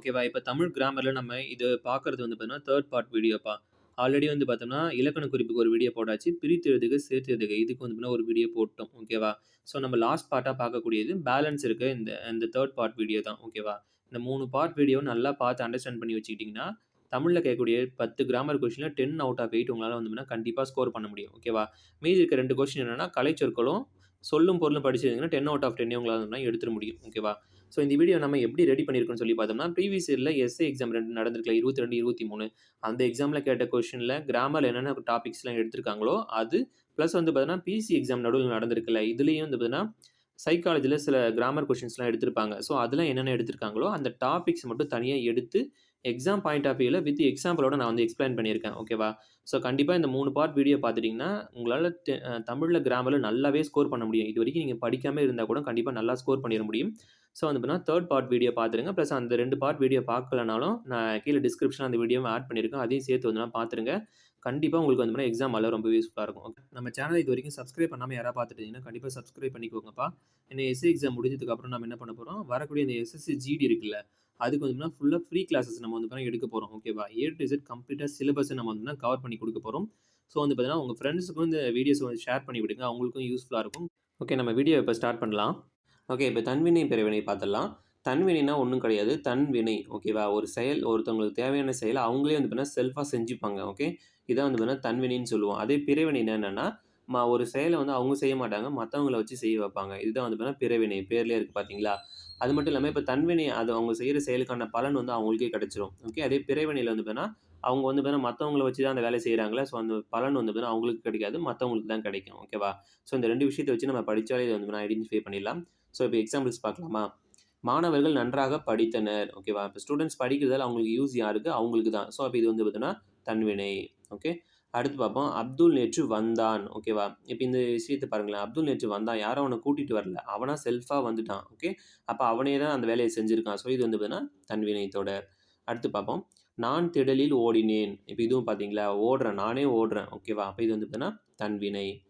ஓகேவா? இப்போ தமிழ் கிராமரில் நம்ம இது பார்க்கறது வந்து பார்த்தீங்கன்னா, தேர்ட் பார்ட் வீடியோப்பா. ஆல்ரெடி வந்து பார்த்தோம்னா, இலக்கண குறிப்புக்கு ஒரு வீடியோ போட்டாச்சு. பிரித்தெழுதுக்கு சேர்த்தெழுதுக்கு இதுக்கு வந்து பார்த்தீங்கன்னா, ஒரு வீடியோ போட்டோம். ஓகேவா? ஸோ நம்ம லாஸ்ட் பார்ட்டாக பார்க்கக்கூடியது பேலன்ஸ் இருக்க இந்த இந்த தேர்ட் பார்ட் வீடியோ தான். ஓகேவா? இந்த மூணு பார்ட் வீடியோ நல்லா பார்த்து அண்டர்ஸ்டாண்ட் பண்ணி வச்சுக்கிட்டிங்கன்னா தமிழில் கேட்கக்கூடிய 10 கிராமர் கொஸ்டினில் டென் அவுட் ஆஃப் எயிட் உங்களால் வந்து கண்டிப்பாக ஸ்கோர் பண்ண முடியும். ஓகேவா? மீதி இருக்க ரெண்டு கொஸ்டின் என்னென்னா கலைச்சொற்களும், சொல்லும் பொருளும் படிச்சிருந்தீங்கன்னா 10 அவுட் ஆஃப் டென்னே உங்களால் வந்து எடுத்துட முடியும். ஓகேவா? ஸோ இந்த வீடியோ நம்ம எப்படி ரெடி பண்ணியிருக்கோம்னு சொல்லி பார்த்தோம்னா, ப்ரீவியஸ் இயரில் எஸ்ஏ எக்ஸாம் 2 நடந்திருக்குல்ல 22, 23 அந்த எக்ஸாமில் கேட்ட கொஷனில் கிராமர் என்னென்ன டாபிக்ஸ்லாம் எடுத்திருக்காங்களோ, அது ப்ளஸ் வந்து பார்த்தீங்கன்னா, பிசி எக்ஸாம் நடுவில் நடந்திருக்குல்ல, இதுலேயும் வந்து பார்த்தீங்கன்னா, சைக்காலஜியில் சில கிராமர் கொஷின்ஸ்லாம் எடுத்திருப்பாங்க. ஸோ அதெல்லாம் என்னென்ன எடுத்திருக்காங்களோ, அந்த டாபிக்ஸ் மட்டும் தனியாக எடுத்து, எக்ஸாம் பாயிண்ட் ஆஃப் வியூவில் வித் எக்ஸாம்பிளோட நான் வந்து எக்ஸ்ப்ளைன் பண்ணியிருக்கேன். ஓகேவா? ஸோ கண்டிப்பாக இந்த மூணு பார்ட் வீடியோ பார்த்துட்டிங்கன்னா உங்களால் தமிழில் கிராமரில் நல்லாவே ஸ்கோர் பண்ண முடியும். இது வரைக்கும் நீங்கள் படிக்காமல் இருந்தால் கூட கண்டிப்பாக நல்லா ஸ்கோர் பண்ணிட முடியும். ஸோ வந்து பார்த்தீங்கன்னா, தேர்ட் பார்ட் வீடியோ பார்த்துருங்க. ப்ளஸ் அந்த ரெண்டு பார்ட் வீடியோ பார்க்கலனாலும், நான் கீழே டிஸ்கிரிப்ஷன் அந்த வீடியோவும் ஆட் பண்ணியிருக்கேன். அதையும் சேர்த்து வந்து பார்த்துருங்க. கண்டிப்பாக உங்களுக்கு வந்து பார்த்தீங்கன்னா, எக்ஸாம் எல்லாம் ரொம்ப யூஸ்ஃபுல்லாக இருக்கும். ஓகே. நம்ம சேனல் இது வரைக்கும் சப்ஸ்கிரைப் பண்ணாமல் யாராவது பார்த்துட்டீங்கன்னா கண்டிப்பாக சப்ஸ்கிரைப் பண்ணிக்கோங்கப்பா. என்ன எஸ்சி எக்ஸாம் முடிஞ்சதுக்கு அப்புறம் நம்ம என்ன பண்ண போகிறோம் வரக்கூடிய இந்த எஸ்எஸ்சி ஜிடி இருக்குல்ல, அதுக்கு வந்து ஃபுல்லாக ஃப்ரீ கிளாஸஸ் நம்ம வந்து பார்த்தீங்கன்னா எடுக்க போகிறோம் ஓகேவா? ஏ டு இசட் கம்ப்ளீட்டாக சிலபஸை நம்ம வந்து கவர் பண்ணி கொடுக்க போகிறோம் ஸோ வந்து பார்த்தீங்கன்னா, உங்கள் ஃப்ரெண்ட்ஸுக்கும் இந்த வீடியோஸ் வந்து ஷேர் பண்ணி விடுங்க. அவங்களுக்கும் யூஸ்ஃபுல்லாக இருக்கும். ஓகே நம்ம வீடியோ இப்போ ஸ்டார்ட் பண்ணலாம். ஓகே இப்போ தன்வினை, பிறவினை பார்த்துடலாம். தன்வினைனா ஒன்றும் கிடையாது. தன்வினை. ஓகேவா? ஒரு செயல் ஒருத்தவங்களுக்கு தேவையான செயலை அவங்களே வந்து பார்த்தீங்கன்னா, செல்ஃபாக செஞ்சுப்பாங்க. ஓகே. இதான் வந்து பார்த்தீங்கன்னா, தன்வினைன்னு சொல்லுவோம். அதே பிறவினைனா என்னென்னா மா ஒரு செயலை வந்து அவங்க செய்ய மாட்டாங்க. மற்றவங்கள வச்சு செய்ய வைப்பாங்க. இதுதான் வந்து பார்த்தீங்கன்னா, பிறவினை. பேர்லேயே இருக்குது பார்த்தீங்களா? அது மட்டும் இல்லாமல் இப்போ தன்வினை அது அவங்க செய்கிற செயலுக்கான பலன் வந்து அவங்களுக்கே கிடச்சிரும் ஓகே. அதே பிறவினையில் வந்து பார்த்தீங்கன்னா, அவங்க வந்து பார்த்தீங்கன்னா, மற்றவங்கள வச்சு தான் அந்த வேலை செய்கிறாங்களே ஸோ அந்த பலன் வந்து பார்த்தீங்கன்னா, அவங்களுக்கு கிடைக்காது. மற்றவங்களுக்கு தான் கிடைக்கும். ஓகேவா? ஸோ இந்த ரெண்டு விஷயத்தை வச்சு நம்ம படித்தாலே இதை வந்து பார்த்தீங்கன்னா, ஐடென்டிஃபை பண்ணிடலாம். ஸோ இப்போ எக்ஸாம்பிள்ஸ் பார்க்கலாமா? மாணவர்கள் நன்றாக படித்தனர். ஓகேவா? இப்போ ஸ்டூடெண்ட்ஸ் படிக்கிறதால அவங்களுக்கு யூஸ் யாருக்கு? அவங்களுக்கு தான். ஸோ அப்போ இது வந்து பார்த்தோன்னா தன்வினை. ஓகே. அடுத்து பார்ப்போம். அப்துல் நேற்று வந்தான். ஓகேவா? இப்போ இந்த விஷயத்தை பாருங்களேன். அப்துல் நேற்று வந்தான். யாரும் அவனை கூட்டிகிட்டு வரல. அவனா செல்ஃபாக வந்துட்டான். ஓகே. அப்போ அவனே தான் அந்த வேலையை செஞ்சுருக்கான் ஸோ இது வந்து பார்த்தீங்கன்னா, தன்வினை அடுத்து பார்ப்போம். நான் திடலில் ஓடினேன். இப்போ இதுவும் பார்த்தீங்களா? ஓடுறேன். நானே ஓடுறேன். ஓகேவா? அப்போ இது வந்து பார்த்தீங்கன்னா, தன்வினை.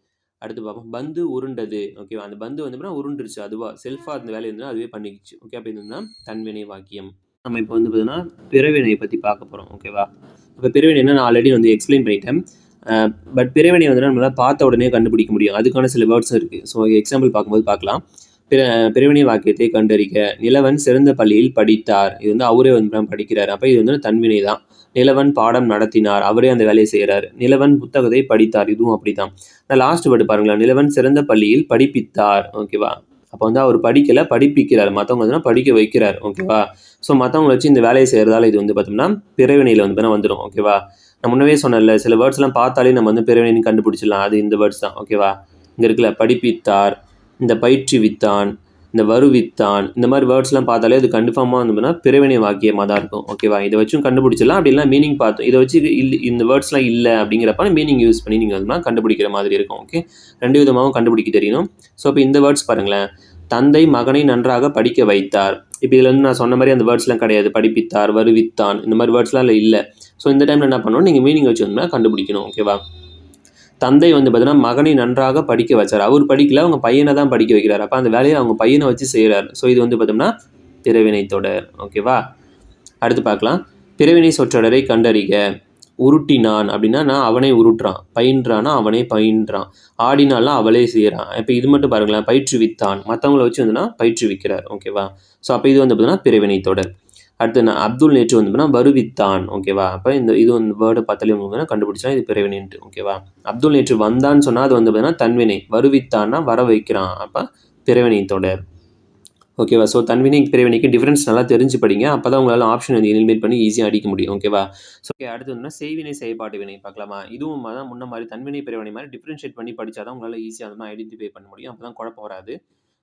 அடுத்து பார்ப்போம். பந்து உருண்டது. ஓகேவா? அந்த பந்து வந்து உருண்டுருச்சு அதுவா. செல்ஃபாக அந்த வேலை இருந்தால் அதுவே பண்ணிக்கிச்சு. ஓகே. அப்போ இது வந்து தன்வினை வாக்கியம். நம்ம இப்போ வந்து பார்த்தீங்கன்னா, பிறவினை பற்றி பார்க்க போகிறோம் ஓகேவா? இப்போ பிறவினைனா நான் ஆல்ரெடி வந்து எக்ஸ்ப்ளைன் பண்ணிட்டேன். பட் பிறவினை வந்து நம்மளால் பார்த்த உடனே கண்டுபிடிக்க முடியும். அதுக்கான சில வேர்ட்ஸும் இருக்குது ஸோ எக்ஸாம்பிள் பார்க்கும்போது பார்க்கலாம். பிற பிறவினை வாக்கியத்தை கண்டறிக. நிலவன் சிறந்த பள்ளியில் படித்தார். இது வந்து அவரே வந்து படிக்கிறார் அப்போ இது வந்து தன்வினை தான். நிலவன் பாடம் நடத்தினார். அவரே அந்த வேலையை செய்கிறார் நிலவன் புத்தகத்தை படித்தார். இதுவும் அப்படிதான். நான் லாஸ்ட் வேர்ட் பாருங்களேன். நிலவன் சிறந்த பள்ளியில் படிப்பித்தார். ஓகேவா? அப்போ வந்து அவர் படிக்கலை படிப்பிக்கிறார். மற்றவங்க வந்து படிக்க வைக்கிறார். ஓகேவா? ஸோ மற்றவங்களை வச்சு இந்த வேலையை செய்கிறதால இது வந்து பார்த்தோம்னா, பிறவினையில் வந்து பார்த்தீங்கன்னா வந்துடும் ஓகேவா? நான் முன்னவே சொன்னேன்ல, சில வேர்ட்ஸ்லாம் பார்த்தாலே நம்ம வந்து பிறவினைன்னு கண்டுபிடிச்சிடலாம். அது இந்த வேர்ட்ஸ் தான். ஓகேவா? இங்கே இருக்குல்ல படிப்பித்தார், இந்த பயிற்றுவித்தான், இந்த வருவித்தான், இந்த மாதிரி வேர்ட்ஸ்லாம் பார்த்தாலே அது கன்ஃபார்மாக வந்து பிறவினை வாக்கியமாக தான் இருக்கும். ஓகேவா? இதை வச்சும் கண்டுபிடிச்சிடலாம். அப்படி மீனிங் பார்த்தோம் இதை வச்சு இல்லை இந்த வேர்ட்ஸ்லாம் இல்லை அப்படிங்கிறப்ப மீனிங் யூஸ் பண்ணி நீங்கள் வந்து கண்டுபிடிக்கிற மாதிரி இருக்கும். ஓகே. ரெண்டு விதமாகவும் கண்டுபிடிக்க தெரியணும். ஸோ இப்போ இந்த வேர்ட்ஸ் பாருங்களேன். தந்தை மகனை நன்றாக படிக்க வைத்தார். இப்போ இதில் வந்து நான் சொன்ன மாதிரி அந்த வேர்ட்ஸ்லாம் கிடையாது. படிப்பித்தார், வருவித்தான் இந்த மாதிரி வேர்ட்ஸ்லாம் இல்லை ஸோ இந்த டைமில் என்ன பண்ணணும், நீங்கள் மீனிங் வச்சு வந்து கண்டுபிடிக்கணும். ஓகேவா? தந்தை வந்து பார்த்தீங்கன்னா, மகனை நன்றாக படிக்க வச்சார். அவர் படிக்கல. அவங்க பையனை தான் படிக்க வைக்கிறார் அப்போ அந்த வேலையை அவங்க பையனை வச்சு செய்கிறார் ஸோ இது வந்து பார்த்தோம்னா, பிறவினை தொடர். ஓகேவா? அடுத்து பார்க்கலாம். பிறவினை சொற்றொடரை கண்டறிக. உருட்டினான் அப்படின்னா, நான் அவனே உருட்டுறான். பயின்றான்னா, அவனே பயின்றான். ஆடினாலாம் அவளே செய்கிறான் இப்போ இது மட்டும் பாருங்களேன். பயிற்றுவித்தான். மற்றவங்கள வச்சு வந்துன்னா பயிற்றுவிக்கிறார். ஓகேவா? ஸோ அப்போ இது வந்து பார்த்தீங்கன்னா, பிறவினை தொடர். அடுத்து நான் அப்துல் நேற்று வந்து வருவித்தான். ஓகேவா? அப்போ இந்த இது வந்து வேர்டு பார்த்தாலே உங்களுக்கு கண்டுபிடிச்சா இது பிறவினைன்ட்டு. ஓகேவா? அப்துல் நேற்று வந்தான்னு சொன்னால் அது வந்து பார்த்தீங்கன்னா, தன்வினை. வருவித்தான்னா வர வைக்கிறான். அப்போ பிறவினை தொடர். ஓகேவா? ஸோ தன்வினை, பிறவினைக்கு டிஃப்ரென்ஸ் நல்லா தெரிஞ்சு படிங்க. அப்போ தான் உங்களால் ஆப்ஷன் வந்து எலிமினேட் பண்ணி ஈஸியாக அடிக்க முடியும். ஓகேவா? ஸோ ஓகே அடுத்து வந்து செய்வினை, செயல்பாட்டு வினை பார்க்கலாமா? இதுவும் தான் முன்ன மாதிரி தன்வினை, பிறவினை மாதிரி டிஃப்ரென்ஷியேட் பண்ணி படிச்சா தான் உங்களால் ஈஸியாக வந்து ஐடென்டிஃபை பண்ண முடியும். அப்பதான் குழப்பம் வராது.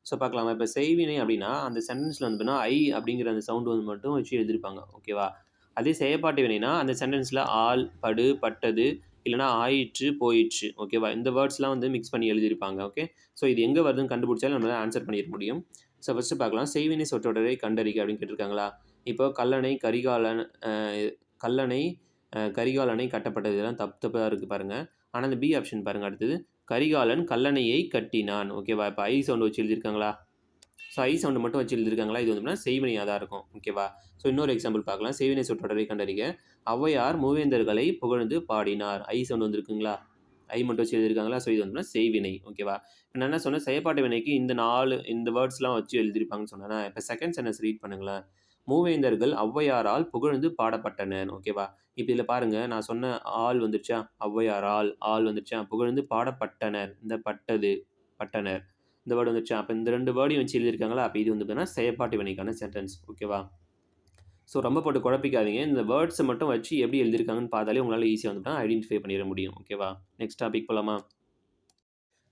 ஸோ பார்க்கலாமா? இப்போ செய்வினை அப்படின்னா, அந்த சென்டென்ஸில் வந்து பார்த்தீங்கன்னா, ஐ அப்படிங்கிற அந்த சவுண்டு வந்து மட்டும் வச்சு எழுதியிருப்பாங்க. ஓகேவா? அதே செயற்பாட்டு வினைனா, அந்த சென்டென்ஸில் ஆள் படு, பட்டது இல்லைனா ஆயிற்று, போயிற்று. ஓகேவா? இந்த வேர்ட்ஸ்லாம் வந்து மிக்ஸ் பண்ணி எழுதியிருப்பாங்க. ஓகே. ஸோ இது எங்கே வருதுன்னு கண்டுபிடிச்சாலும் நம்மளால் ஆன்சர் பண்ணிட முடியும். ஸோ ஃபஸ்ட்டு பார்க்கலாம். செய்வினை சொற்றொடரை கண்டறிக அப்படின்னு கேட்டிருக்காங்களா? இப்போ கல்லணை, கரிகாலன் கல்லணை, கரிகாலனை கட்டப்பட்டது. இதெல்லாம் தப்பு தப்பாக இருக்குது பாருங்கள் ஆனால் இந்த பி ஆப்ஷன் பாருங்கள் அடுத்தது. கரிகாலன் கல்லணையை கட்டினான். ஓகேவா? இப்போ ஐ சவுண்ட் வச்சு எழுதியிருக்காங்களா? ஸோ ஐ சவுண்டு மட்டும் வச்சு எழுதியிருக்காங்களா? இது வந்து செய்வினையாக தான் இருக்கும். ஓகேவா ஸோ இன்னொரு எக்ஸாம்பிள் பார்க்கலாம். செய்வினை சொற்றொடரை கண்டறிக. ஔவையார் மூவேந்தர்களை புகழ்ந்து பாடினார். ஐ சவுண்ட் வந்திருக்குங்களா? ஐ மட்டும் வச்சு எழுதியிருக்காங்களா? ஸோ இது வந்து செய்வினை ஓகேவா இப்போ நான் என்ன சொன்னேன்? செயற்பாட்டு வினைக்கு இந்த நாலு இந்த வேர்ட்ஸ்லாம் வச்சு எழுதியிருப்பாங்கன்னு சொன்னேன்? இப்போ செகண்ட் சென்டென்ஸ் ரீட் பண்ணுங்களேன். மூவேந்தர்கள் ஔவையாரால் புகழ்ந்து பாடப்பட்டனர். ஓகேவா இப்போ இதில் பாருங்கள் நான் சொன்ன ஆள் வந்துருச்சா? ஔவையாரால் ஆள் வந்துருச்சா? புகழ்ந்து பாடப்பட்டனர். இந்த பட்டது பட்டனர். இந்த வேர்டு வந்துருச்சா? அப்போ இந்த ரெண்டு வேர்டையும் வச்சு எழுதியிருக்காங்களா? அப்போ இது வந்து பார்த்தீங்கன்னா செயற்பாட்டு வினைக்கான சென்டென்ஸ் ஓகேவா ஸோ ரொம்ப போட்டு குழப்பிக்காதீங்க. இந்த வேர்ட்ஸை மட்டும் வச்சு எப்படி எழுதியிருக்காங்கன்னு பார்த்தாலே உங்களால் ஈஸியாக வந்துட்டு ஐடென்டிஃபை பண்ணிட முடியும். ஓகேவா நெக்ஸ்ட் டாபிக் போகலாமா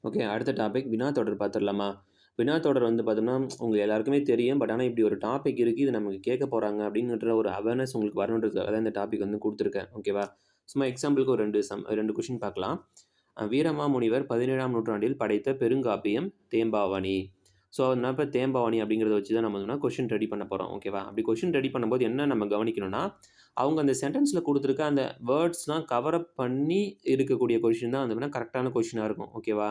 ஓகே அடுத்த டாபிக் வினா தொடர் பார்த்துடலாமா? வினா தொடர் வந்து பார்த்தோம்னா உங்களுக்கு எல்லாருக்குமே தெரியும். பட் ஆனால் இப்படி ஒரு டாபிக் இருக்குது இது நமக்கு கேட்க போகிறாங்க அப்படின்ற ஒரு அவேர்னஸ் உங்களுக்கு வரணுன்றதுக்காக தான் இந்த டாபிக் வந்து கொடுத்துருக்கேன். ஓகேவா சும்மா எக்ஸாம்பிளுக்கு ஒரு ரெண்டு சம் ரெண்டு கொஷின் பார்க்கலாம். வீரமா முனிவர் பதினேழாம் நூற்றாண்டில் படைத்த பெருங்காப்பியம் தேம்பாவணி. ஸோ அதனால் இப்போ தேம்பாவணி அப்படிங்கிறத வச்சு தான் நம்ம வந்து கொஷின் ரெடி பண்ண போகிறோம் ஓகேவா அப்படி கொஷின் ரெடி பண்ணும்போது என்ன நம்ம கவனிக்கணும்னா அவங்க அந்த சென்டென்ஸில் கொடுத்துருக்க அந்த வேர்ட்ஸ்லாம் கவர் அப் பண்ணி இருக்கக்கூடிய கொஷின் தான் வந்து கரெக்டான கொஷினாக இருக்கும். ஓகேவா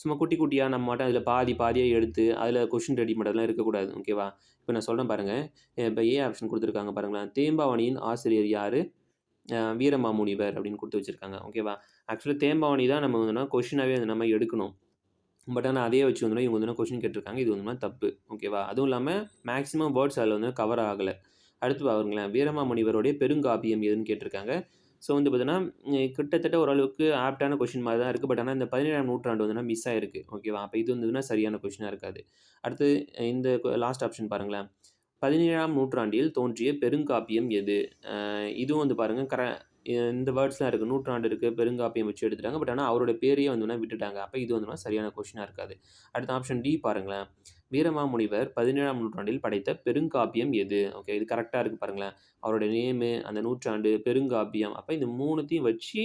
சும்மா குட்டி குட்டியாக நம்ம மட்டும் அதில் பாதி பாதியாக எடுத்து அதில் கொஷின் ரெடி பண்ணுறதுலாம் இருக்கக்கூடாது ஓகேவா இப்போ நான் சொல்கிறேன் பாருங்கள் இப்போ ஏ ஆப்ஷன் கொடுத்துருக்காங்க பாருங்களேன் தேம்பாவணியின் ஆசிரியர் யார்? வீரமாமுனிவர் அப்படின்னு கொடுத்து வச்சுருக்காங்க ஓகேவா ஆக்சுவலாக தேம்பாவணி தான் நம்ம வந்து கொஷினாகவே வந்து நம்ம எடுக்கணும். பட் ஆனால் அதே வச்சு வந்து இவங்க வந்து கொஷின் கேட்டிருக்காங்க இது வந்து தப்பு ஓகேவா அதுவும் இல்லாமல் மேக்ஸிமம் வேர்ட்ஸ் அதில் வந்து கவர் ஆகலை. அடுத்து பாருங்களேன் வீரமாமுனிவருடைய பெருங்காப்பியம் எதுன்னு கேட்டிருக்காங்க. ஸோ வந்து பார்த்தீங்கன்னா கிட்டத்தட்ட ஓரளவுக்கு ஆப்டான கொஷின் மாதிரி தான் இருக்குது பட் ஆனால் இந்த பதினேழாம் நூற்றாண்டு வந்து மிஸ் ஆயிருக்கு. ஓகேவா அப்போ இது வந்ததுன்னா சரியான கொஷினாக இருக்காது. அடுத்து இந்த லாஸ்ட் ஆப்ஷன் பாருங்களேன். பதினேழாம் நூற்றாண்டில் தோன்றிய பெருங்காப்பியம் எது? இதுவும் வந்து பாருங்கள் கர இந்த வேர்ட்ஸ்லாம் இருக்குது நூற்றாண்டு இருக்குது பெருங்காப்பியம் வச்சு எடுத்துட்டாங்க. பட் ஆனால் அவரோட பேரையே வந்து விட்டுட்டாங்க. அப்போ இது வந்து சரியான கொஷினாக இருக்காது. அடுத்த ஆப்ஷன் டி பாருங்களேன். வீரமாமுனிவர் பதினேழாம் நூற்றாண்டில் படைத்த பெருங்காப்பியம் எது? ஓகே இது கரெக்டாக இருக்குது பாருங்களேன். அவரோட நேமு அந்த நூற்றாண்டு பெருங்காப்பியம். அப்போ இந்த மூணுத்தையும் வச்சு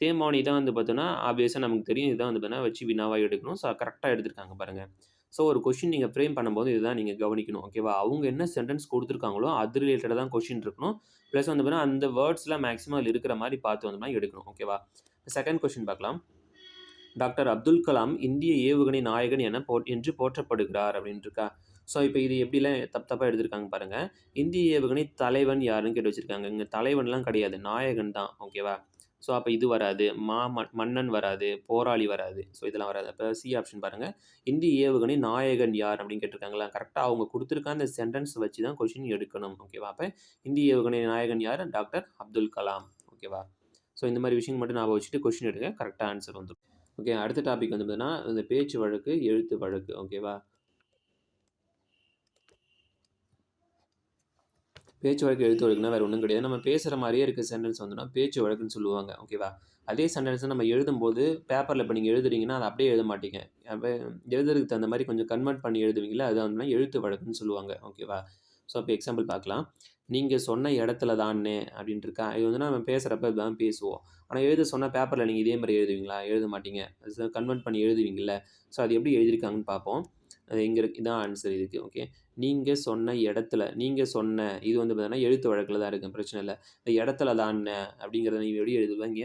தேமானி தான் வந்து பார்த்தோன்னா ஆப்வியஸாக நமக்கு தெரியும். இதுதான் வந்து பார்த்தீங்கன்னா வச்சு வினாவாக எடுக்கணும். ஸோ கரெக்டாக எடுத்திருக்காங்க பாருங்கள் ஸோ ஒரு கொஷின் நீங்கள் ஃப்ரேம் பண்ணும்போது இதுதான் நீங்கள் கவனிக்கணும். ஓகேவா அவங்க என்ன சென்டென்ஸ் கொடுத்துருக்காங்களோ அது ரிலேட்டடாக தான் கொஷின் இருக்கணும். ப்ளஸ் வந்து பார்த்தீங்கன்னா அந்த வேர்ட்ஸ்லாம் மேக்ஸிமம் அதில் இருக்கிற மாதிரி பார்த்து வந்தோம்னா எடுக்கணும். ஓகேவா செகண்ட் கொஷின் பார்க்கலாம். டாக்டர் அப்துல் கலாம் இந்திய ஏவுகணை நாயகன் என போ என்று போற்றப்படுகிறார் அப்படின்னு இருக்கா ஸோ இப்போ இது எப்படிலாம் தப்பு தப்பாக எடுத்திருக்காங்க பாருங்கள் இந்திய ஏவுகணை தலைவன் யாருன்னு கேட்டு வச்சுருக்காங்க. இங்கே தலைவன்லாம் கிடையாது. நாயகன் தான். ஓகேவா ஸோ அப்போ இது வராது. மா ம- மன்னன் வராது. போராளி வராது. ஸோ இதெல்லாம் வராது. அப்போ சி ஆப்ஷன் பாருங்கள் இந்திய ஏவுகணை நாயகன் யார் அப்படின்னு கேட்டிருக்காங்களா? கரெக்டாக அவங்க கொடுத்துருக்க அந்த சென்டென்ஸ் வச்சு தான் கொஷின் எடுக்கணும். ஓகேவா அப்போ இந்திய ஏவுகணை நாயகன் யார்? டாக்டர் அப்துல் கலாம். ஓகேவா ஸோ இந்த மாதிரி விஷயம் மட்டும் ஞாபகம் வச்சுட்டு கொஷின் எடுங்க. கரெக்டாக ஆன்சர் வந்துடும் ஓகே அடுத்த டாபிக் வந்து பார்த்தீங்கன்னா இந்த பேச்சு வழக்கு எழுத்து வழக்கு. ஓகேவா பேச்சு வழக்கு எழுத்து வழக்குனா வேறு ஒன்றும் கிடையாது. நம்ம பேசுகிற மாதிரியே இருக்க சென்டென்ஸ் வந்துன்னா பேச்சு வழக்குன்னு சொல்லுவாங்க. ஓகேவா அதே சென்டென்ஸை நம்ம எழுதும்போது பேப்பரில் இப்போ நீங்கள் எழுதுறீங்கன்னா அதை அப்படியே எழுத மாட்டீங்க. அப்போ எழுதுறதுக்கு தகுந்த மாதிரி கொஞ்சம் கன்வெர்ட் பண்ணி எழுதுவீங்களா அது வந்து எழுத்து வழக்குன்னு சொல்லுவாங்க. ஓகேவா ஸோ இப்போ எக்ஸாம்பிள் பார்க்கலாம். நீங்கள் சொன்ன இடத்துல தானே அப்படின்ட்டு இருக்கா? இது வந்து நம்ம பேசுகிறப்ப தான் பேசுவோம். ஆனால் எழுத சொன்ன பேப்பரில் நீங்கள் இதே மாதிரி எழுதுவீங்களா? எழுத மாட்டீங்க. கன்வெர்ட் பண்ணி எழுதுவீங்கள்ல ஸோ அது எப்படி எழுதியிருக்காங்கன்னு பார்ப்போம். அது எங்கே இருக்கு? இதான் ஆன்சர் இதுக்கு. ஓகே நீங்கள் சொன்ன இடத்துல நீங்கள் சொன்ன இது வந்து பார்த்தீங்கன்னா எழுத்து வழக்கில் தான் இருக்குது பிரச்சனை இல்லை. இந்த இடத்துல தான் அப்படிங்கிறத நீங்கள் எப்படி எழுதுவீங்க?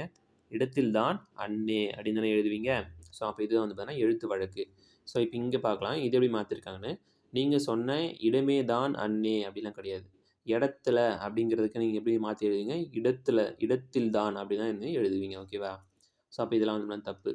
இடத்தில் தான் அண்ணே அப்படின்னு தானே எழுதுவீங்க. ஸோ அப்போ இது வந்து பார்த்தீங்கன்னா எழுத்து வழக்கு. ஸோ இப்போ இங்கே பார்க்கலாம். இது எப்படி மாற்றிருக்காங்கன்னு நீங்கள் சொன்ன இடமே தான் அன்னே அப்படிலாம் கிடையாது. இடத்துல அப்படிங்கிறதுக்கு நீங்கள் எப்படி மாற்றி எழுதுவீங்க? இடத்துல இடத்தில் தான் அப்படி தான் எழுதுவீங்க? ஓகேவா ஸோ அப்போ இதெல்லாம் வந்து தப்பு.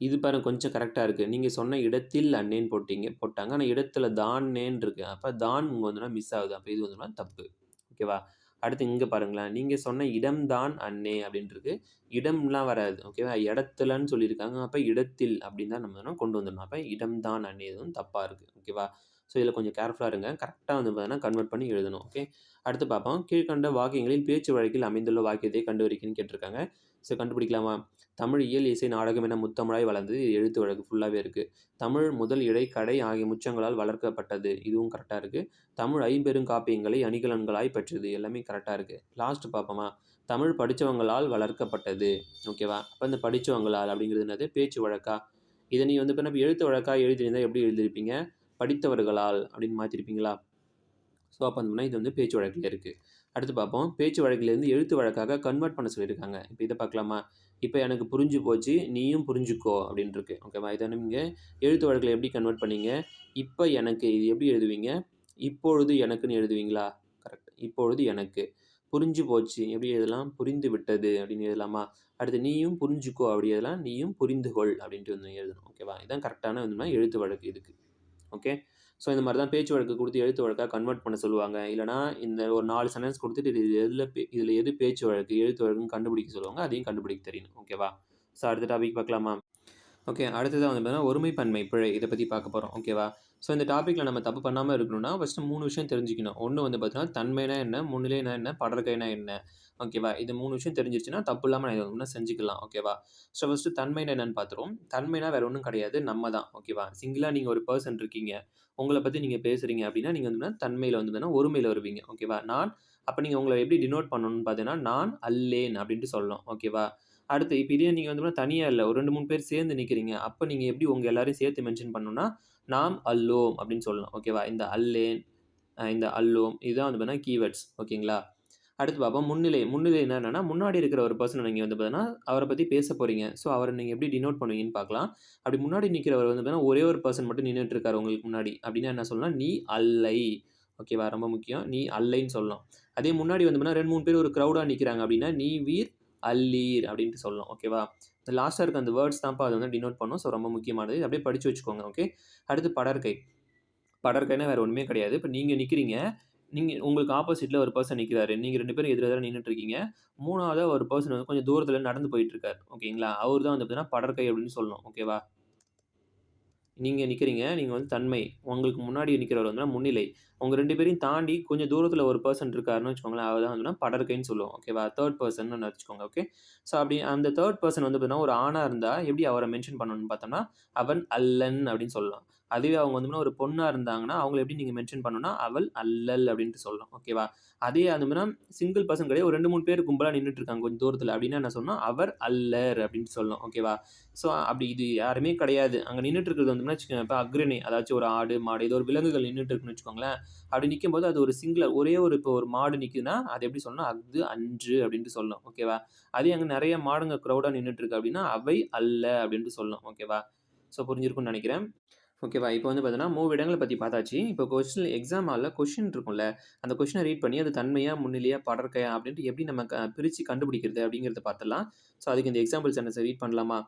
இது பாருங்க கொஞ்சம் கரெக்டாக இருக்குது நீங்கள் சொன்ன இடத்தில் அண்ணேன்னு போட்டீங்க போட்டாங்க. ஆனால் இடத்துல தான்னேன்னு இருக்குது அப்போ தான் உங்கள் வந்துன்னா மிஸ் ஆகுது. அப்போ இது வந்துன்னா தப்பு. ஓகேவா அடுத்து இங்கே பாருங்களேன். நீங்கள் சொன்ன இடம்தான் அண்ணே அப்படின்ட்டு இடம்லாம் வராது ஓகேவா இடத்துலன்னு சொல்லியிருக்காங்க. அப்போ இடத்தில் அப்படின்னு தான் நம்ம கொண்டு வந்துடணும். அப்போ இடம்தான் அண்ணே எதுவும் தப்பாக இருக்குது ஓகேவா ஸோ இதில் கொஞ்சம் கேர்ஃபுல்லாக இருங்க. கரெக்டாக வந்து பார்த்தீங்கன்னா கன்வெர்ட் பண்ணி எழுதணும் ஓகே அடுத்து பார்ப்போம். கீழ்கண்ட வாக்கியங்களில் பேச்சு வழக்கில் அமைந்துள்ள வாக்கியத்தை கண்டுபிடிக்கன்னு கேட்டிருக்காங்க. சரி கண்டுபிடிக்கலாமா? தமிழ் இயல் இசை நாடகம் என முத்தமிழாய் வளர்ந்தது. இது எழுத்து வழக்கு ஃபுல்லாகவே இருக்குது தமிழ் முதல் இடை கடை ஆகிய முச்சங்களால் வளர்க்கப்பட்டது. இதுவும் கரெக்டாக இருக்குது தமிழ் ஐம்பெருங்காப்பியங்களை அணிகலன்களாய் பெற்றது. எல்லாமே கரெக்டாக இருக்குது லாஸ்ட் பார்ப்போமா தமிழ் படித்தவங்களால் வளர்க்கப்பட்டது. ஓகேவா அப்போ இந்த படித்தவங்களால் அப்படிங்கிறது என்னது? பேச்சு வழக்கா? இதை நீ வந்து இப்போ எழுத்து வழக்காக எழுதியிருந்தால் எப்படி எழுதியிருப்பீங்க? படித்தவர்களால் அப்படின்னு மாற்றிருப்பீங்களா ஸோ அப்போ இது வந்து பேச்சு வழக்கில் இருக்குது அடுத்து பார்ப்போம். பேச்சு வழக்கிலேருந்து எழுத்து வழக்காக கன்வெர்ட் பண்ண சொல்லியிருக்காங்க. இப்போ இதை பார்க்கலாமா? இப்போ எனக்கு புரிஞ்சு போச்சு நீயும் புரிஞ்சுக்கோ அப்படின்ட்டுருக்கு ஓகேவா இதை நீங்கள் எழுத்து வழக்கில் எப்படி கன்வெர்ட் பண்ணீங்க? இப்போ எனக்கு இது எப்படி எழுதுவீங்க? இப்பொழுது எனக்குன்னு எழுதுவீங்களா? கரெக்ட் இப்பொழுது எனக்கு. புரிஞ்சு போச்சு. எப்படி எழுதலாம்? புரிந்து விட்டது அப்படின்னு எழுதலாமா? அடுத்து நீயும் புரிஞ்சுக்கோ அப்படி எழுதலாம். நீயும் புரிந்து கொள் அப்படின்ட்டு வந்து எழுதணும். ஓகேவா இதுதான் கரெக்டான வந்து எழுத்து வழக்கு இதுக்கு. ஓகே ஸோ இந்த மாதிரி தான் பேச்சு வழக்கு கொடுத்து எழுத்து வழக்காக கன்வெர்ட் பண்ண சொல்லுவாங்க. இல்லைனா இந்த ஒரு நாலு சென்டென்ஸ் கொடுத்துட்டு இது எதில் இதில் எது பேச்சு வழக்கு எழுத்து வழக்குன்னு கண்டுபிடிக்க சொல்லுவாங்க அதையும் கண்டுபிடிக்க தெரியணும் ஓகேவா ஸோ அடுத்த டாபிக் பார்க்கலாமா? ஓகே அடுத்ததாக வந்து பார்த்தீங்கன்னா ஒருமைப்பன்மை பிழை இதை பற்றி பார்க்க போகிறோம் ஓகேவா ஸோ இந்த டாப்பிக்கில் நம்ம தப்பு பண்ணாமல் இருக்கணும்னா ஃபஸ்ட்டு மூணு விஷயம் தெரிஞ்சுக்கணும். ஒன்று வந்து பார்த்தீங்கன்னா தன்மைனா என்ன முன்னிலைனா என்ன படற்கைனா என்ன? ஓகேவா இது மூணு விஷயம் தெரிஞ்சிருச்சுன்னா தப்பு இல்லாமல் நான் இதை செஞ்சுக்கலாம். ஓகேவா ஸோ ஃபஸ்ட்டு தன்மைனா என்னென்னு பார்த்துருவோம். தன்மைனா வேறு ஒன்றும் கிடையாது. நம்ம தான். ஓகேவா சிங்கிளாக நீங்கள் ஒரு பர்சன் இருக்கீங்க. உங்களை பற்றி நீங்கள் பேசுகிறீங்க அப்படின்னா நீங்கள் வந்து தன்மையில் வந்து ஒருமையில் வருவீங்க. ஓகேவா நான் அப்போ நீங்கள் உங்களை எப்படி டினோட் பண்ணணும்னு பார்த்தீங்கன்னா நான் அல்லேன் அப்படின்ட்டு சொல்லலாம். ஓகேவா அடுத்து இப்போ இதே நீங்கள் வந்து தனியாக இல்லை. ஒரு ரெண்டு மூணு பேர் சேர்ந்து நிற்கிறீங்க அப்போ நீங்கள் எப்படி உங்கள் எல்லாரையும் சேர்த்து மென்ஷன் பண்ணணும்னா நாம் அல்லோம் அப்படின்னு சொல்லலாம். ஓகேவா இந்த அல்லேன் இந்த அல்லோம் இதுதான் வந்து பார்த்தீங்கன்னா கீவேர்ட்ஸ் ஓகேங்களா அடுத்து பார்ப்போம் முன்னிலை முன்னிலை என்னென்னா முன்னாடி இருக்கிற ஒரு பர்சனை நீங்கள் வந்து பார்த்தீங்கன்னா அவரை பற்றி பேச போகிறீங்க ஸோ அவரை நீங்கள் எப்படி டினோட் பண்ணுவீங்கன்னு பார்க்கலாம் அப்படி முன்னாடி நிற்கிறவர் வந்து பார்த்தீங்கன்னா ஒரே ஒரு பர்சன் மட்டும் நின்றுட்டு இருக்காரு உங்களுக்கு முன்னாடி. அப்படின்னா என்ன சொல்லலாம் நீ அல்லை. ஓகேவா ரொம்ப முக்கியம். நீ அல்லைன்னு சொல்லலாம். அதே முன்னாடி வந்து பார்த்தீங்கன்னா ரெண்டு மூணு பேர் ஒரு க்ரௌடாக நிற்கிறாங்க அப்படின்னா நீ வீர் அல்லீர் அப்படின்ட்டு சொல்லலாம். ஓகேவா இந்த லாஸ்ட்டாக இருக்க அந்த வேர்ட்ஸ் தான்ப்பா அதை வந்து டினோட் பண்ணும். ஸோ ரொம்ப முக்கியமானது. அப்படியே படித்து வச்சுக்கோங்க. ஓகே அடுத்து படற்கை. படற்கைனா வேறு ஒன்றுமே கிடையாது. இப்போ நீங்கள் நிற்கிறீங்க நீங்கள் உங்களுக்கு ஆப்போசிட்டில் ஒரு பர்சன் நிற்கிறாரு நீங்கள் ரெண்டு பேரும் எதிர தான் நின்றுட்டு இருக்கீங்க மூணாவதாக ஒரு பர்சன் வந்து கொஞ்சம் தூரத்தில் நடந்து போயிட்டுருக்காரு. ஓகேங்களா? அவர் தான் வந்து பார்த்தீங்கன்னா படற்கை அப்படின்னு சொல்லணும். ஓகேவா? நீங்கள் நிற்கிறீங்க நீங்கள் வந்து தன்மை. உங்களுக்கு முன்னாடி நிற்கிறவர் வந்து முன்னிலை. உங்கள் ரெண்டு பேரையும் தாண்டி கொஞ்சம் தூரத்தில் ஒரு பர்சன் இருக்காருன்னு வச்சுக்கோங்களேன் அவர் தான் வந்து படற்கைன்னு சொல்லுவோம். ஓகேவா? தேர்ட் பர்சன் வச்சுக்கோங்க ஓகே ஸோ அப்படி அந்த தேர்ட் பர்சன் வந்து பார்த்தீங்கன்னா ஒரு ஆணாக இருந்தால் எப்படி அவரை மென்ஷன் பண்ணணும்னு பார்த்தோம்னா அவன் அல்லன் அப்படின்னு சொல்லலாம். அதுவே அவங்க வந்து ஒரு பொண்ணாக இருந்தாங்கன்னா அவங்கள எப்படி நீங்கள் மென்ஷன் பண்ணணும்னா அவள் அல்லல் அப்படின்ட்டு சொல்லலாம் ஓகேவா அதே அந்த மாதிரி சிங்கிள் பர்சன் கிடையாது. ஒரு ரெண்டு மூணு பேர் கும்பலாக நின்றுட்டு இருக்காங்க கொஞ்சம் தூரத்தில். அப்படின்னா என்ன சொன்னால் அவர் அல்லர் அப்படின்ட்டு சொல்லணும். ஓகேவா ஸோ அப்படி இது யாருமே கிடையாது. அங்கே நின்றுட்டு இருக்கிறது வந்து இப்போ அக்ரணி. அதாச்சும் ஒரு ஆடு மாடு ஏதோ ஒரு விலங்குகள் நின்றுட்டு இருக்குன்னு வச்சுக்கோங்களேன். அப்படி நிற்கும் போது அது ஒரு சிங்கிளர் ஒரே ஒரு இப்போ ஒரு மாடு நிற்குதுன்னா அது எப்படி சொல்லணும்? அது அன்று அப்படின்ட்டு சொல்லணும். ஓகேவா அதே அங்கே நிறைய மாடுங்க க்ரௌடாக நின்றுட்டு இருக்கு அப்படின்னா அவை அல்ல அப்படின்ட்டு சொல்லணும். ஓகேவா ஸோ புரிஞ்சிருக்கும்னு நினைக்கிறேன். ஓகேவா? இப்போ வந்து பார்த்தீங்கன்னா மூணு இடங்களை பற்றி பார்த்தாச்சு. இப்போ கொஸ்டின் எக்ஸாம் ஹாலில் கொஷின் இருக்கும்ல. அந்த கொஷினை ரீட் பண்ணி அது தன்மையாக முன்னிலையாக படற்கையா அப்படின்ட்டு எப்படி நம்ம க பிரித்து கண்டுபிடிக்கிறது அப்படிங்கிறத பார்த்துடலாம். ஸோ அதுக்கு இந்த எக்ஸாம்பிள் சென்டென்ஸை ரீட் பண்ணலாமா?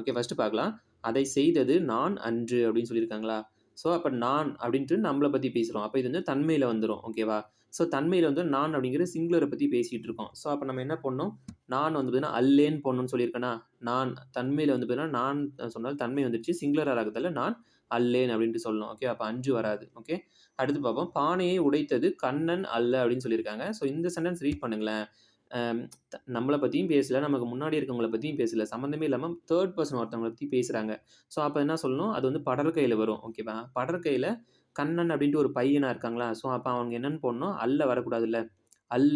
ஓகே ஃபஸ்ட்டு பார்க்கலாம். அதை செய்தது நான் அன்று அப்படின்னு சொல்லியிருக்காங்களா? ஸோ அப்போ நான் அப்படின்ட்டு நம்மளை பற்றி பேசுகிறோம் அப்போ இது வந்து தன்மையில் வந்துடும் ஓகேவா? ஸோ தன்மையில் வந்து நான் அப்படிங்கிற சிங்குலரை பற்றி பேசிகிட்டு இருக்கோம். ஸோ அப்போ நம்ம என்ன பண்ணணும் நான் வந்து பார்த்தீங்கன்னா அல்லேன்னு போடணும்னு சொல்லியிருக்கேனா? நான் தன்மையில் வந்து பார்த்தீங்கன்னா நான் சொன்னால் தன்மை வந்துடுச்சு சிங்குலராக இருக்கிறதுல நான் அல்லேன் அப்படின்ட்டு சொல்லணும் ஓகே அப்போ அஞ்சு வராது. ஓகே அடுத்து பார்ப்போம். பானையை உடைத்தது கண்ணன் அல்ல அப்படின்னு சொல்லியிருக்காங்க. ஸோ இந்த சென்டென்ஸ் ரீட் பண்ணுங்களேன். நம்மளை பற்றியும் பேசலை. நமக்கு முன்னாடி இருக்கவங்களை பற்றியும் பேசல. சம்மந்தமே இல்லாமல் தேர்ட் பர்சன் ஒருத்தவங்களை பற்றி பேசுகிறாங்க ஸோ அப்போ என்ன சொல்லணும்? அது வந்து படற்கையில் வரும். ஓகேவா படற்கையில் கண்ணன் அப்படின்ட்டு ஒரு பையனாக இருக்காங்களா? ஸோ அப்போ அவங்க என்னென்னு போடணும்? அல்ல வரக்கூடாதுல்ல. அல்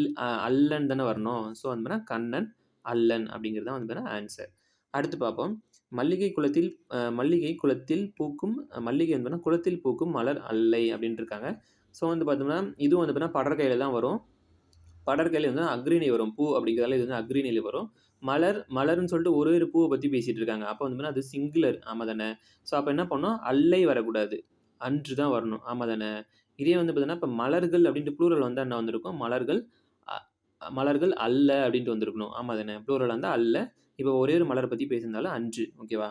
அல்லன் தானே வரணும். ஸோ வந்து கண்ணன் அல்லன் அப்படிங்கிறது தான் வந்து ஆன்சர் அடுத்து பார்ப்போம். மல்லிகை குளத்தில் மல்லிகை குளத்தில் பூக்கும் மல்லிகை வந்து குளத்தில் பூக்கும் மலர் அல்லை அப்படின்ட்டு இருக்காங்க ஸோ வந்து பார்த்தோம்னா இதுவும் வந்து பார்த்தீங்கன்னா படற்கையில் தான் வரும். படற்கையில் வந்து அக்ரிணி வரும். பூ அப்படிங்கிறதால இது வந்து அக்ரிணியில் வரும். மலர் மலர்னு சொல்லிட்டு ஒரு ஒரு பூவை பற்றி பேசிகிட்டு இருக்காங்க அப்போ வந்து அது சிங்குலர் ஆமாம் தானே? ஸோ அப்போ என்ன பண்ணோம் அல்லை வரக்கூடாது. அன்று தான் வரணும். ஆமாம் தானே? இதே வந்து பார்த்தீங்கன்னா இப்போ மலர்கள் அப்படின்ட்டு ப்ளூரல் வந்து என்ன வந்திருக்கும்? மலர்கள் மலர்கள் அல்ல அப்படின்ட்டு வந்திருக்கணும். ஆமாம் தானே? ப்ளூரல் வந்து அல்ல. இப்போ ஒரே ஒரு மலரை பற்றி பேசியிருந்தாலும் அஞ்சு ஓகேவா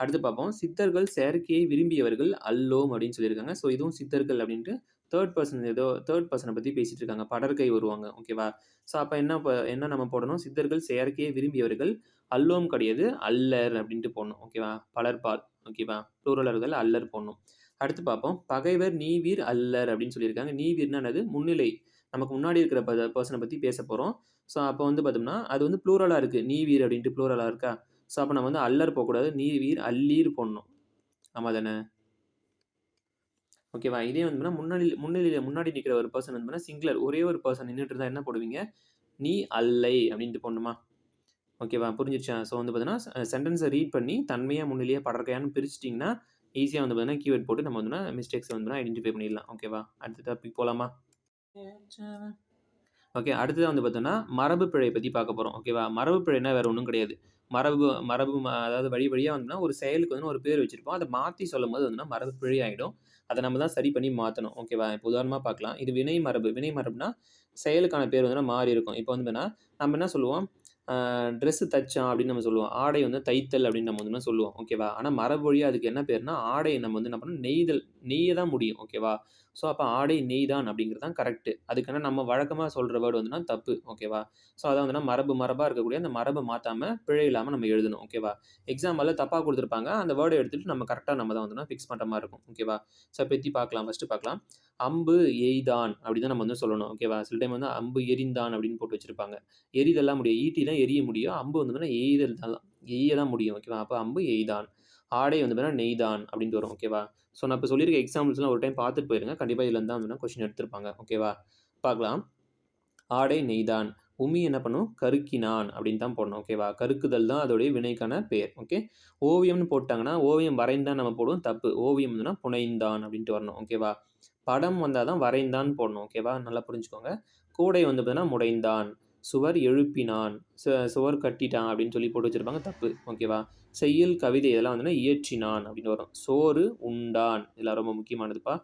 அடுத்து பார்ப்போம். சித்தர்கள் செயற்கையை விரும்பியவர்கள் அல்லோம் அப்படின்னு சொல்லியிருக்காங்க. ஸோ இதுவும் சித்தர்கள் அப்படின்ட்டு தேர்ட் பர்சன் ஏதோ தேர்ட் பர்சனை பற்றி பேசிகிட்டு இருக்காங்க படற்கை வருவாங்க ஓகேவா ஸோ அப்போ என்ன என்ன நம்ம போடணும்? சித்தர்கள் செயற்கையை விரும்பியவர்கள் அல்லோம் கிடையாது அல்லர் அப்படின்ட்டு போடணும் ஓகேவா பலர்பால் ஓகேவா ப்ளூரலர்கள் அல்லர் போடணும். அடுத்து பார்ப்போம். பகைவர் நீவீர் அல்லர் அப்படின்னு சொல்லியிருக்காங்க. நீவீர்னா என்னது? முன்னிலை நமக்கு முன்னாடி இருக்கிற ப பர்சனை பற்றி பேச போகிறோம் ஸோ அப்போ வந்து பார்த்தோம்னா அது வந்து ப்ளூரலாக இருக்குது நீ வீர் அப்படின்ட்டு ப்ளூரலாக இருக்கா? ஸோ அப்போ நம்ம வந்து அல்லர் போகக்கூடாது. நீ வீர் அல்லீர் போடணும். ஆமாம் தானே ஓகேவா இதே வந்து முன்னாடி முன்னிலையில் முன்னாடி நிற்கிற ஒரு பர்சன் வந்து சிங்குலர் ஒரே ஒரு பர்சன் நின்றுட்டு இருந்தால் என்ன போடுவீங்க? நீ அல்லை அப்படின்ட்டு போடணுமா? ஓகேவா புரிஞ்சிருச்சா? ஸோ வந்து பார்த்தீங்கன்னா சென்டென்ஸை ரீட் பண்ணி தன்மையாக முன்னிலையாக படற்கையான்னு பிரிச்சிட்டிங்கன்னா ஈஸியாக வந்து பார்த்தீங்கன்னா கீவேர்ட் போட்டு நம்ம வந்து மிஸ்டேக்ஸ் வந்து ஐடென்டிஃபை பண்ணிடலாம். ஓகேவா அடுத்த டாபிக் போகலாமா ஓகே அடுத்தது வந்து பார்த்தோன்னா மரபு பிழையை பற்றி பார்க்க போகிறோம் ஓகேவா மரபு பிழைனா வேறு ஒன்றும் கிடையாது மரபு மரபு ம அதாவது வழி வழியாக வந்துன்னா ஒரு செயலுக்கு வந்து ஒரு பேர் வச்சிருப்போம். மாற்றி சொல்லும் சொல்லும்போது வந்துன்னா மரபு பிழை ஆகிடும் அதை நம்ம தான் சரி பண்ணி மாற்றணும் ஓகேவா? இப்போ உதாரணமாக பார்க்கலாம். இது வினை மரபு. வினை மரபுனா செயலுக்கான பேர் வந்து மாறி இருக்கும். இப்போ வந்து நம்ம என்ன சொல்லுவோம்? ட்ரெஸ்ஸு ட்ரெஸ் தச்சான் அப்படின்னு நம்ம சொல்லுவோம். ஆடை வந்து தைத்தல் அப்படின்னு நம்ம வந்து சொல்லுவோம். ஓகேவா? ஆனால் மரபு வழியாக அதுக்கு என்ன பேர்னா ஆடை நம்ம வந்து என்ன பண்ணணும்? நெய்தல் நெய்ய தான் முடியும். ஓகேவா? ஸோ அப்போ ஆடை நெய்தான் அப்படிங்கிறது தான் கரெக்ட்டு. அதுக்கான நம்ம வழக்கமாக சொல்கிற வேர்டு வந்துன்னா தப்பு. ஓகேவா? ஸோ அதான் வந்துன்னா மரபு மரபாக இருக்கக்கூடிய அந்த மரபை மாற்றாமல் பிழை இல்லாமல் நம்ம எழுதணும். ஓகேவா? எக்ஸாம்பிள்ல தப்பாக கொடுத்துருப்பாங்க அந்த வேர்டை எடுத்துகிட்டு நம்ம கரெக்டாக நம்ம தான் வந்துன்னா ஃபிக்ஸ் பண்ணுற மாதிரி இருக்கும். ஓகேவா? ஸோ பற்றி பார்க்கலாம். ஃபர்ஸ்ட்டு பார்க்கலாம். அம்பு எய்தான் அப்படி தான் நம்ம வந்து சொல்லணும். ஓகேவா? சில டைம் வந்து அம்பு எரிந்தான் அப்படின்னு போட்டு வச்சுருப்பாங்க எரிதெல்லாம் முடியும். ஈட்டிலாம் எரிய முடியும். அம்பு வந்து எய்தல் தான் எய்ய தான் முடியும். ஓகேவா? அப்போ அம்பு எய்தான். ஆடை வந்து பார்த்தீங்கன்னா நெய்தான் அப்படின்ட்டு வரும். ஓகேவா? ஸோ நான் இப்போ சொல்லியிருக்க எக்ஸாம்பிள்ஸ்லாம் ஒரு டைம் பார்த்துட்டு போயிருங்க. கண்டிப்பாக இதில் இருந்தால் தான் கொஷின் கொஸ்டின் எடுத்திருப்பாங்க. ஓகேவா? பார்க்கலாம். ஆடை நெய்தான். உமி என்ன பண்ணும்? கருக்கினான் அப்படின்னு தான் போடணும். ஓகேவா? கருக்குதல் தான் அதோடைய வினைக்கான பெயர். ஓகே. ஓவியம்னு போட்டாங்கன்னா, ஓவியம் வரைந்தான் நம்ம போடுவோம். தப்பு. ஓவியம் வந்துன்னா புனைந்தான் அப்படின்ட்டு வரணும். ஓகேவா? படம் வந்தால் தான் வரைந்தான் போடணும். ஓகேவா? நல்லா புரிஞ்சுக்கோங்க. கூடை வந்து பார்த்தீங்கன்னா முடைந்தான். சுவர் எழுப்பினான். சுவர் கட்டிட்டான் அப்படின்னு சொல்லி போட்டு வச்சிருப்பாங்க. தப்பு. ஓகேவா? செய்யுள், கவிதை இதெல்லாம் வந்துன்னா இயற்றினான் அப்படின்னு வரும். சோறு உண்டான். இதெல்லாம் ரொம்ப முக்கியமானதுப்பா.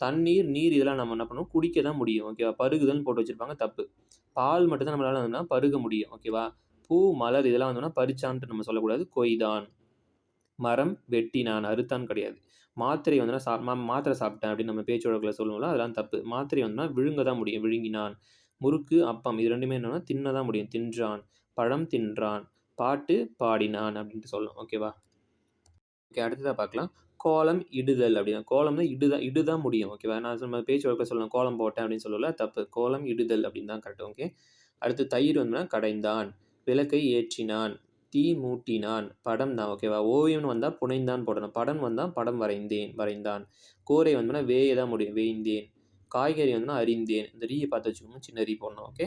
தண்ணீர், நீர் இதெல்லாம் நம்ம என்ன பண்ணுவோம்? குடிக்க தான் முடியும். ஓகேவா? பருகுதல்னு போட்டு வச்சிருப்பாங்க. தப்பு. பால் மட்டும் தான் நம்மளால வந்துன்னா பருக முடியும். ஓகேவா? பூ, மலர் இதெல்லாம் வந்துன்னா பறிச்சான்ட்டு நம்ம சொல்லக்கூடாது. கொய்தான். மரம் வெட்டினான். அறுத்தான் கிடையாது. மாத்திரை வந்துன்னா சா மா மாத்திரை சாப்பிட்டேன் அப்படின்னு நம்ம பேச்சு வழக்குல சொல்லுவோம்ல, அதெல்லாம் தப்பு. மாத்திரை வந்துன்னா விழுங்க தான் முடியும். விழுங்கினான். முறுக்கு, அப்பம் இது ரெண்டுமே என்னென்னா தின்ன தான் முடியும். தின்றான். பழம் தின்றான். பாட்டு பாடினான் அப்படின்ட்டு சொல்லணும். ஓகேவா? ஓகே. அடுத்ததாக பார்க்கலாம். கோலம் இடுதல் அப்படின்னா கோலம்னா தான் இடுதான் முடியும். ஓகேவா? நான் நம்ம பேச்சு வழக்கில் சொல்லலாம் கோலம் போட்டேன் அப்படின்னு சொல்லல. தப்பு. கோலம் இடுதல் அப்படின்னு தான் கரெக்ட். ஓகே. அடுத்து தயிர் வந்துன்னா கடைந்தான். விளக்கை ஏற்றினான். தீ மூட்டினான். படம் தான். ஓகேவா? ஓவியம்னு வந்தால் புனைந்தான் போடணும். படம் வந்தால் படம் வரைந்தேன் வரைந்தான். கோரை வந்தோம்னா வேய தான் முடியும். வேய்ந்தேன். காய்கறி வந்துன்னா அறிந்தேன். இந்த ரீயை பார்த்து வச்சுக்கோங்க. சின்ன ரீ போடணும். ஓகே.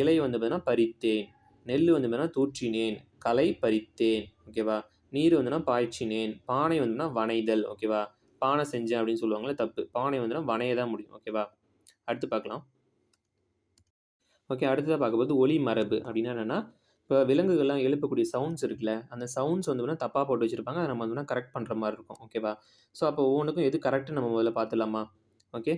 இலை வந்து பார்த்தீங்கன்னா பறித்தேன். நெல் வந்து பார்த்தீங்கன்னா தூற்றினேன். களை பறித்தேன். ஓகேவா? நீர் வந்துன்னா பாய்ச்சினேன். பானை வந்துன்னா வனைதல். ஓகேவா? பானை செஞ்சேன் அப்படின்னு சொல்லுவாங்களே தப்பு. பானை வந்துன்னா வனைய தான் முடியும். ஓகேவா? அடுத்து பார்க்கலாம். ஓகே. அடுத்ததாக பார்க்கும்போது ஒலி மரபு அப்படின்னா என்னென்னா இப்போ விலங்குகள்லாம் எழுப்பக்கூடிய சவுண்ட்ஸ் இருக்குல்ல, அந்த சவுண்ட்ஸ் வந்து பார்த்தீங்கன்னா போட்டு வச்சுருப்பாங்க அதை நம்ம வந்துன்னா கரெக்ட் பண்ணுற மாதிரி இருக்கும். ஓகேவா? ஸோ அப்போ ஒவ்வொன்றுக்கும் எது கரெக்ட்ன்னு நம்ம முதல்ல பார்த்துடலாமா? ஓகே.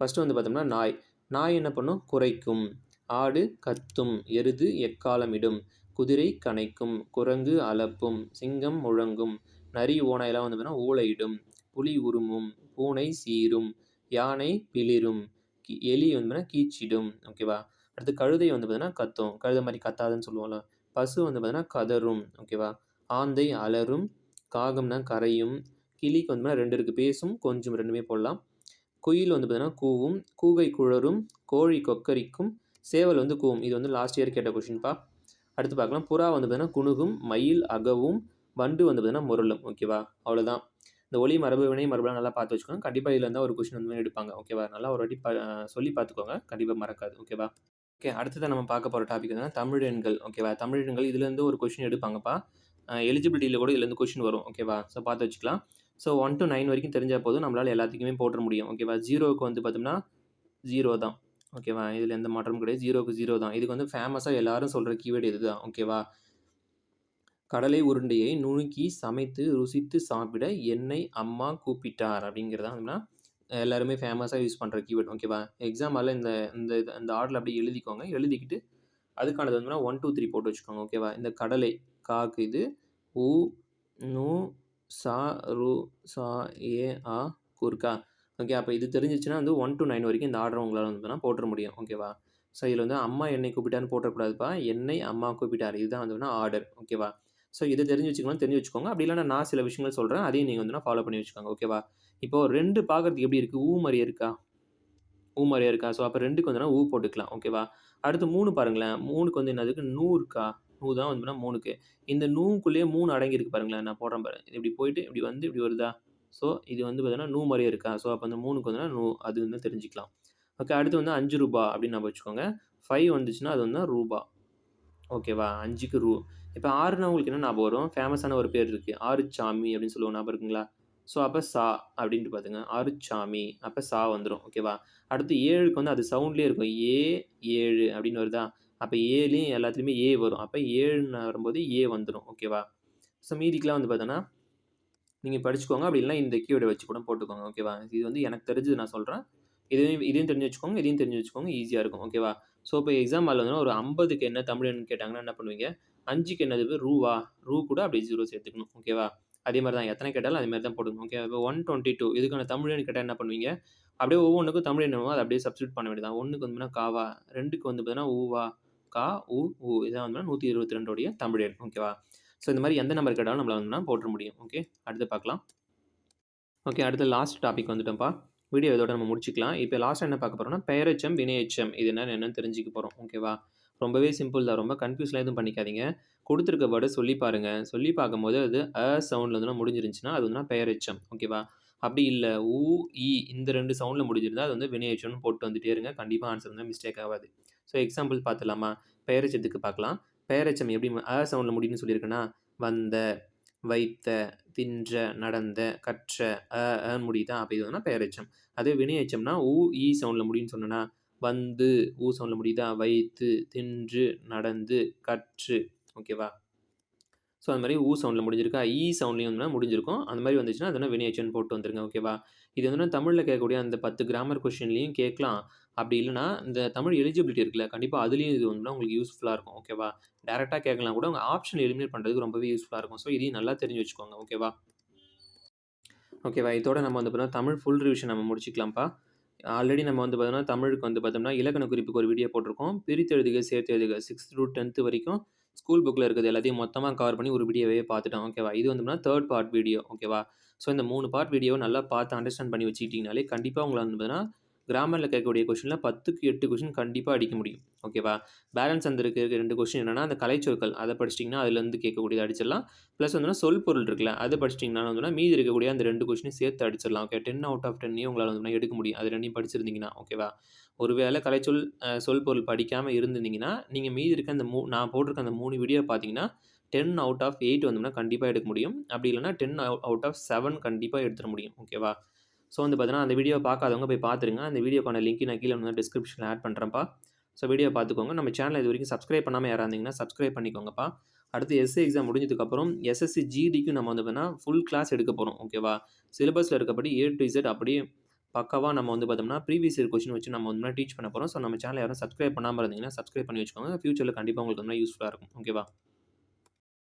ஃபர்ஸ்ட்டு வந்து பார்த்தோம்னா நாய். நாய் என்ன பண்ணும்? குறைக்கும் ஆடு கத்தும். எருது எக்காலமிடும் குதிரை கனைக்கும். குரங்கு அலப்பும். சிங்கம் முழங்கும். நரி, ஓனையெல்லாம் வந்து பார்த்தீங்கன்னா ஊளையிடும். புலி உருமும் பூனை சீரும். யானை பிளிரும். கி எலி வந்து பார்த்தீங்கன்னா கீச்சிடும். ஓகேவா? அடுத்து கழுதை வந்து பார்த்தீங்கன்னா கத்தும். கழுதை மாதிரி கத்தாதுன்னு சொல்லுவோம்ல. பசு வந்து பார்த்தீங்கன்னா கதறும். ஓகேவா? ஆந்தை அலறும். காகம்னா கரையும். கிளிக்கு வந்து பார்த்தீங்கன்னா 2 இருக்கு. பேசும், கொஞ்சம் ரெண்டுமே போடலாம். குயில் வந்து பார்த்தீங்கன்னா கூவும். கூகை குழரும் கோழி கொக்கரிக்கும். சேவல் வந்து கூவும். இது வந்து லாஸ்ட் இயர் கேட்ட கொஷின்ப்பா அடுத்து பார்க்கலாம். புறா வந்து பார்த்தீங்கன்னா குணுகும். மயில் அகவும். வண்டு வந்து பார்த்தீங்கன்னா முரளும் ஓகேவா? அவ்வளோதான். இந்த ஒளி மரபு, வினை மரபுலாம் நல்லா பார்த்து வச்சுக்கோங்க. கண்டிப்பாக இதில் இருந்தால் ஒரு கொஷின் வந்து எடுப்பாங்க. ஓகேவா? நல்லா ஒரு வாட்டி சொல்லி பார்த்துக்கோங்க. கண்டிப்பாக மறக்காது. ஓகேவா? ஓகே. அடுத்ததா நம்ம பார்க்க போகிற டாபிக் வந்து தமிழ் எண்கள். ஓகேவா? தமிழ் எண்கள் இதுலேருந்து ஒரு கொஷின் எடுப்பாங்கப்பா. எலிஜிபிலிட்டியில் கூட இதுலேருந்து கொஷின் வரும். ஓகேவா? ஸோ பார்த்து வச்சுக்கலாம். ஸோ ஒன் டூ நைன் வரைக்கும் தெரிஞ்சால் போதும். நம்மளால் எல்லாத்துக்குமே போட்டுற முடியும். ஓகேவா? ஜீரோவுக்கு வந்து பார்த்தோம்னா ஜீரோ தான். ஓகேவா? இதில் எந்த மாற்றமும் கிடையாது. 0க்கு 0 தான். இதுக்கு வந்து ஃபேமஸாக எல்லாரும் சொல்கிற கீவேர்டு இது இதுதான். ஓகேவா? கடலை உருண்டையை நுணுக்கி சமைத்து ருசித்து சாப்பிட என்னை அம்மா கூப்பிட்டார் அப்படிங்கிறது தான் எல்லாருமே ஃபேமஸாக யூஸ் பண்ணுற கீவேர்ட். ஓகேவா? எக்ஸாம் இந்த இந்த இது இந்த ஆர்டரில் அப்படியே எழுதிக்கோங்க. எழுதிக்கிட்டு அதுக்கானது வந்துன்னா 1, 2, 3 போட்டு வச்சுக்கோங்க. ஓகேவா? இந்த கடலை காக்கு இது. ஊ நூ சா, ரு, சா, ஏ, ஆ, குர்கா. ஓகே. அப்போ இது தெரிஞ்சிச்சுன்னா வந்து ஒன் டூ நைன் வரைக்கும் இந்த ஆர்டர் உங்களால் வந்து பார்த்தீங்கன்னா போட்டுற முடியும். ஓகேவா? ஸோ இதில் வந்து அம்மா என்னை கூப்பிட்டான்னு போட்டக்கூடாதுப்பா என்னை அம்மா கூப்பிட்டார். இதுதான் வந்து ஆர்டர். ஓகேவா? ஸோ இதை தெரிஞ்சு வச்சுக்கணும்னா தெரிஞ்சு வச்சுக்கோங்க. அப்படி இல்லைனா நான் சில விஷயங்கள் சொல்கிறேன் அதையும் நீங்கள் வந்து ஃபாலோ பண்ணி வச்சுக்கோங்க. ஓகேவா? இப்போ 2 பார்க்கறதுக்கு எப்படி இருக்குது ஊ மாதிரியே இருக்கா? ஊ மாதிரியே இருக்கா? ஸோ அப்போ ரெண்டுக்கு வந்து ஊ போட்டுக்கலாம். ஓகேவா? அடுத்து மூணு பாருங்களேன். மூணுக்கு வந்து என்னதுக்கு நூறுக்கா நூ தான் வந்து மூணுக்கு இந்த நூக்குள்ளேயே மூணு அடங்கியிருக்கு பாருங்களேன். நான் போடுறேன் பாரு. இப்படி போயிட்டு இப்படி வந்து இப்படி வருதா? ஸோ இது வந்து பார்த்தீங்கன்னா நூ மாதிரியே இருக்கா? ஸோ அப்போ அந்த மூணுக்கு வந்துன்னா நூ அது வந்து தெரிஞ்சுக்கலாம். ஓகே. அடுத்து வந்து அஞ்சு ரூபா அப்படின்னு நம்ம வச்சுக்கோங்க. ஃபைவ் வந்துச்சுன்னா அது வந்து ரூபா. ஓகேவா? அஞ்சுக்கு ரூ. இப்போ ஆறுனா உங்களுக்கு என்ன ஞாபகம் வரும்? ஃபேமஸான ஒரு பேர் இருக்குது ஆறு சாமி அப்படின்னு சொல்லுவோம். ஞாபகம் இருக்குங்களா? ஸோ அப்போ சா அப்படின்ட்டு பார்த்துங்க ஆறு சாமி அப்போ சா வந்துடும் ஓகேவா? அடுத்து ஏழுக்கு வந்து அது சவுண்ட்லேயே இருக்கும். ஏ ஏழு அப்படின்னு வருதா? அப்போ ஏலையும் எல்லாத்துலேயுமே ஏ வரும். அப்போ ஏழுன்னு வரும்போது ஏ வந்துடும் ஓகேவா ஸோ மீதிக்கெலாம் வந்து பார்த்தோன்னா நீங்கள் படிச்சுக்கோங்க. அப்படி இல்லைனா இந்த கீவேர்டை வச்சு கூட போட்டுக்கோங்க. ஓகேவா இது வந்து எனக்கு தெரிஞ்சது நான் சொல்கிறேன் இதையும் இதையும் தெரிஞ்சு வச்சுக்கோங்க. இதையும் தெரிஞ்சு வச்சுக்கோங்க. ஈஸியாக இருக்கும். ஓகேவா ஸோ இப்போ எக்ஸாம் ஹாலில் வந்து ஒரு ஐம்பதுக்கு என்ன தமிழ்னு கேட்டாங்கன்னா என்ன பண்ணுவீங்க? அஞ்சுக்கு என்னது? ரூவா ரூ கூட அப்படியே ஜீரோ சேர்த்துக்கணும் ஓகேவா அதே மாதிரி தான். எத்தனை கேட்டாலும் அதே மாதிரி தான் போட்டுக்கணும் ஓகே இப்போ ஒன் டுவெண்ட்டி டூ இதுக்கான தமிழ்னு கேட்டால் என்ன பண்ணுவீங்க? அப்படியே ஒவ்வொன்றுக்கும் தமிழ் என்னவோ அதை அப்படியே சப்ஸ்டியூட் பண்ண வேண்டியதான் ஒன்றுக்கு வந்து காவா ரெண்டுக்கு வந்து பார்த்தீங்கன்னா ஊவா கா உ ஊ இதான் வந்து நூற்றி இருபத்தி ரெண்டோடைய தமிழ் எண். ஓகேவா ஸோ இந்த மாதிரி எந்த நம்பர் கேட்டாலும் நம்மள வந்து போட்டுற முடியும். ஓகே அடுத்து பார்க்கலாம். ஓகே அடுத்து லாஸ்ட் டாபிக் வந்துட்டோம்ப்பா. வீடியோ இதோட நம்ம முடிச்சுக்கலாம். இப்போ லாஸ்ட் என்ன பார்க்க போகிறோம்னா பெயரச்சம் வினையச்சம். இது என்ன என்னன்னு தெரிஞ்சுக்க போகிறோம் ஓகேவா ரொம்பவே சிம்பிள் தான். ரொம்ப கன்ஃபியூஸ்லாம் எதுவும் பண்ணிக்காதீங்க. கொடுத்துருக்க வேர்டை சொல்லி பாருங்கள் சொல்லி பார்க்கும்போது அது அ சவுண்டில் வந்து முடிஞ்சிருந்துச்சுன்னா அது வந்து பெயரச்சம். ஓகேவா அப்படி இல்லை. ஊ இ இந்த ரெண்டு சவுண்டில் முடிஞ்சிருந்தால் அது வந்து வினையச்சம்னு போட்டு வந்துட்டே இருங்க. கண்டிப்பாக ஆன்சர் வந்து மிஸ்டேக் ஆகாது. ஸோ எக்ஸாம்பிள் பார்த்துலாமா பெயரெச்சத்துக்கு பார்க்கலாம் பெயரச்சம் எப்படி அ சவுண்டில் முடியும்னு சொல்லியிருக்குன்னா வந்த வைத்த தின்ற நடந்த கற்ற அ முடியுதா அப்படி இது வந்து அதே வினையச்சம்னா ஊ ஈ சவுண்டில் முடியும்னு சொன்னேன்னா வந்து ஊ சவுண்டில் முடியுதா? வைத்து தின்று நடந்து கற்று. ஓகேவா ஸோ அந்த மாதிரி ஊ சவுண்டில் முடிஞ்சிருக்கா? ஈ சவுண்ட்லேயும் வந்து முடிஞ்சிருக்கும். அந்த மாதிரி வந்துச்சுன்னா அதனால் வினையச்சன் போட்டு வந்துருங்க. ஓகேவா இது வந்து தமிழில் கேட்கக்கூடிய அந்த பத்து கிராமர் கொஷின்லையும் கேட்கலாம். அப்படி இல்லைனா இந்த தமிழ் எலிஜிபிலிட்டி இருக்குல்ல கண்டிப்பாக அதுலேயும் இது வந்து உங்களுக்கு யூஸ்ஃபுல்லாக இருக்கும் ஓகேவா டேரெக்டாக கேட்கலாம் கூட உங்கள் ஆப்ஷன் எலிமினேட் பண்ணுறதுக்கு ரொம்பவே யூஸ்ஃபுல்லாக இருக்கும். ஸோ இதையும் நல்லா தெரிஞ்சு வச்சுக்கோங்க ஓகேவா ஓகேவா இதோட நம்ம வந்து பார்த்தோம்னா தமிழ் ஃபுல் ரிவிஷன் நம்ம முடிச்சிக்கலாம்ப்பா. ஆல்ரெடி நம்ம வந்து பார்த்தோம்னா தமிழுக்கு வந்து பார்த்தோம்னா இலக்கண குறிப்புக்கு ஒரு வீடியோ போட்டிருக்கோம். பிரித்து எழுதுக சேர்த்து எழுதுக சிக்ஸ்த் டு டென்த்து வரைக்கும் ஸ்கூல் புக்கில் இருக்கிறது எல்லாத்தையும் மொத்தமாக கவர் பண்ணி ஒரு வீடியோவே பார்த்துட்டோம் ஓகேவா இது வந்து தேர்ட் பார்ட் வீடியோ ஓகேவா ஸோ இந்த மூணு பார்ட் வீடியோ நல்லா பார்த்து அண்டர்ஸ்டாண்ட் பண்ணி வச்சுக்கிட்டிங்கனாலே கண்டிப்பாக உங்களை வந்து பார்த்தீங்கன்னா கிராமரில் கேட்கக்கூடிய கொஷினில் பத்துக்கு எட்டு கொஷின் கண்டிப்பாக அடிக்க முடியும். ஓகேவா பேலன்ஸ் அந்த இருக்க ரெண்டு கொஷின் என்னென்னா அந்த கலைச்சொற்கள் அதை படிச்சிட்டிங்கன்னா அதுலேருந்து கேட்கக்கூடியது அடிச்சிடலாம். ப்ளஸ் வந்து சொல் பொருள் இருக்குல்ல அதை படிச்சிட்டிங்கன்னா வந்து மீதி இருக்கக்கூடிய அந்த ரெண்டு கொஷினையும் சேர்த்து அடிச்சிடலாம். ஓகே டென் அவுட் ஆஃப் டென்னையும் உங்களால் வந்து எடுக்க முடியும். அது ரெண்டையும் படிச்சிருந்தீங்கன்னா ஓகேவா ஒருவேளை கலைச்சொல் சொல் பொருள் படிக்காமல் இருந்திருந்தீங்கன்னா நீங்கள் மீதி இருக்க அந்த மூ நான் போட்டிருக்க அந்த மூணு வீடியோ பார்த்தீங்கன்னா டென் அவுட் ஆஃப் எயிட் வந்தோம்னா கண்டிப்பாக எடுக்க முடியும். அப்படி இல்லைனா டென் அவுட் ஆஃப் செவன் கண்டிப்பாக எடுத்துட முடியும். ஓகேவா ஸோ வந்து பார்த்தீங்கன்னா அந்த வீடியோ பார்க்காதவங்க போய் பார்த்துருங்க அந்த வீடியோக்கான லிங்க் நான் கீழே வந்து டிஸ்கிரிப்ஷனில் ஆட் பண்ணுறேன்ப்பா ஸோ வீடியோ பார்த்துக்கோங்க நம்ம சேனல் இது வரைக்கும் சப்ஸ்கிரைப் பண்ணாமல் யாராக இருந்தீங்கன்னா சப்ஸ்கிரைப் பண்ணிக்கோங்கப்பா. அடுத்து எஸ்ஏ எக்ஸாம் முடிஞ்சதுக்கப்புறம் எஸ்எஸ்சி ஜிடிக்கும் நம்ம வந்து பார்த்தீங்கன்னா ஃபுல் கிளாஸ் எடுக்க போகிறோம் ஓகேவா சிலபஸில் இருக்கப்படி ஏ டு இசட் அப்படியே பக்காவாக நம்ம வந்து பார்த்தோம்னா ப்ரீவியஸ் இயர் கொஸ்டின் வச்சு நம்ம வந்து டீச் பண்ண போகிறோம் ஸோ நம்ம சேனல் யாரும் சப்ஸ்கிரைப் பண்ணாமல் இருந்தீங்கன்னா சப்ஸ்கிரைப் பண்ணி வச்சுக்கோங்க. ஃபியூச்சரில் கண்டிப்பாக உங்களுக்கு வந்து யூஸ்ஃபுல்லாக இருக்கும். ஓகேவா